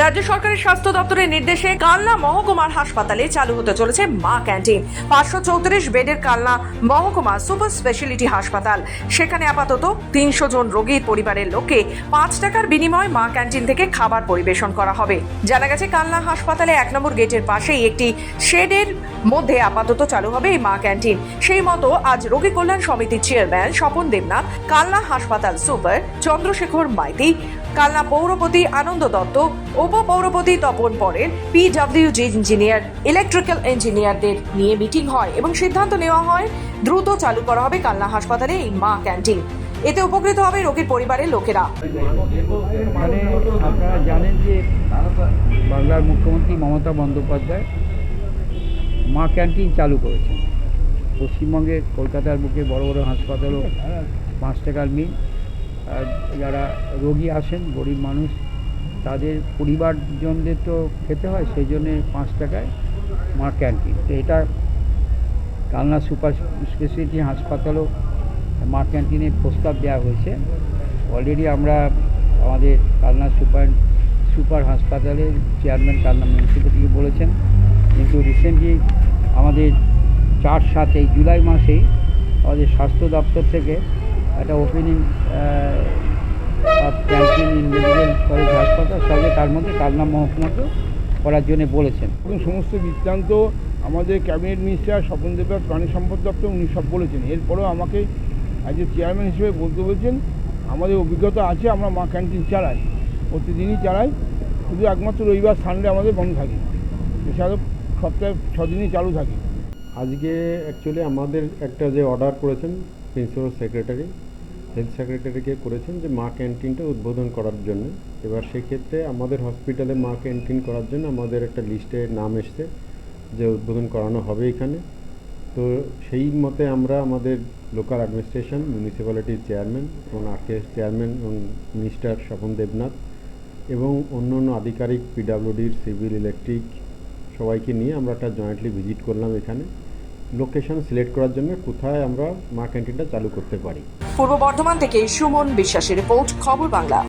রাজ্য সরকারের স্বাস্থ্য দপ্তরের নির্দেশে কালনা মহকুমার হাসপাতালে চালু হতে চলেছে মা ক্যান্টিন। পাঁচশো চৌত্রিশ বেডের কালনা মহকুমা সুপার স্পেশালিটি হাসপাতাল। সেখানে আপাতত তিনশো জন রোগীর পরিবারের লোককে পাঁচ টাকার বিনিময়ে মা ক্যান্টিন থেকে খাবার পরিবেশন করা হবে। জানা গেছে, কালনা হাসপাতালে এক নম্বর গেটের পাশেই একটি শেডের মধ্যে আপাতত চালু হবে এই মা ক্যান্টিন। সেই মতো আজ রোগী কল্যাণ সমিতির চেয়ারম্যান স্বপন দেবনাথ, কালনা হাসপাতাল সুপার চন্দ্রশেখর মাইতি, কালনা পৌরপতি আনন্দ দত্ত উপপৌরপতি তপন পরের পিডব্লিউজি ইঞ্জিনিয়ার ইলেকট্রিক্যাল ইঞ্জিনিয়ারদের নিয়ে মিটিং হয় এবং সিদ্ধান্ত নেওয়া হয়, দ্রুত চালু করা হবে কালনা হাসপাতালে এই মা ক্যান্টিন। এতে উপকৃত হবে রোগীর পরিবারের লোকেরা। মানে আপনারা জানেন যে বাংলার মুখ্যমন্ত্রী মমতা বন্দ্যোপাধ্যায় মা ক্যান্টিন চালু করেছেন। পশ্চিমবঙ্গের কলকাতার বুকে বড় বড় হাসপাতালও পাঁচ টাকার মিল। যারা রোগী আসেন, গরিব মানুষ তাদের পরিবারজনদের তো খেতে হয়, সেই জন্যে পাঁচ টাকায় মা ক্যান্টিন। তো এটা কালনা সুপার স্পেশালিটি হাসপাতালও মা ক্যান্টিনে প্রস্তাব দেওয়া হয়েছে। অলরেডি আমরা আমাদের কালনা সুপার সুপার হাসপাতালের চেয়ারম্যান কালনা মিউনিসিপ্যালিটিকে বলেছেন, কিন্তু রিসেন্টলি আমাদের চার সাত জুলাই মাসেই আমাদের স্বাস্থ্য দপ্তর থেকে একটা opening canteen in medical college হাসপাতাল তার মধ্যে কালনা মহকুমাকেও করার জন্য বলেছেন। এবং সমস্ত বৃত্তান্ত আমাদের ক্যাবিনেট মিনিস্টার স্বপন দেবরা প্রাণী সম্পদ দপ্তর উনি সব বলেছেন। এরপরেও আমাকে অ্যাজ এ চেয়ারম্যান হিসেবে বলতে বলছেন আমাদের অভিজ্ঞতা আছে আমরা মা ক্যান্টিন চালাই প্রতিদিনই চালাই শুধু একমাত্র রবিবার সানডে আমাদের বন্ধ থাকে। এছাড়াও সপ্তাহে ছদিনই চালু থাকে। আজকে অ্যাকচুয়ালি আমাদের একটা যে অর্ডার করেছেন প্রিন্সিপাল সেক্রেটারি হেলথ সেক্রেটারিকে করেছেন যে মা ক্যান্টিনটা উদ্বোধন করার জন্য। এবার সেক্ষেত্রে আমাদের হসপিটালে মা ক্যান্টিন করার জন্য আমাদের একটা লিস্টে নাম এসছে যে উদ্বোধন করানো হবে এখানে। তো সেই মতে আমরা আমাদের লোকাল অ্যাডমিনিস্ট্রেশন মিউনিসিপ্যালিটির চেয়ারম্যান এবং আরকে চেয়ারম্যান এবং মিনিস্টার স্বপন দেবনাথ, এবং অন্য অন্য আধিকারিক পিডাব্লিউডির সিভিল ইলেকট্রিক সবাইকে নিয়ে আমরা একটা জয়েন্টলি ভিজিট করলাম এখানে। লোকেশন সিলেক্ট করার জন্য কোথায় আমরা মা ক্যান্টিনটা চালু করতে পারি। পূর্ব বর্ধমান থেকে সুমন বিশ্বাসের রিপোর্ট, খবর বাংলা।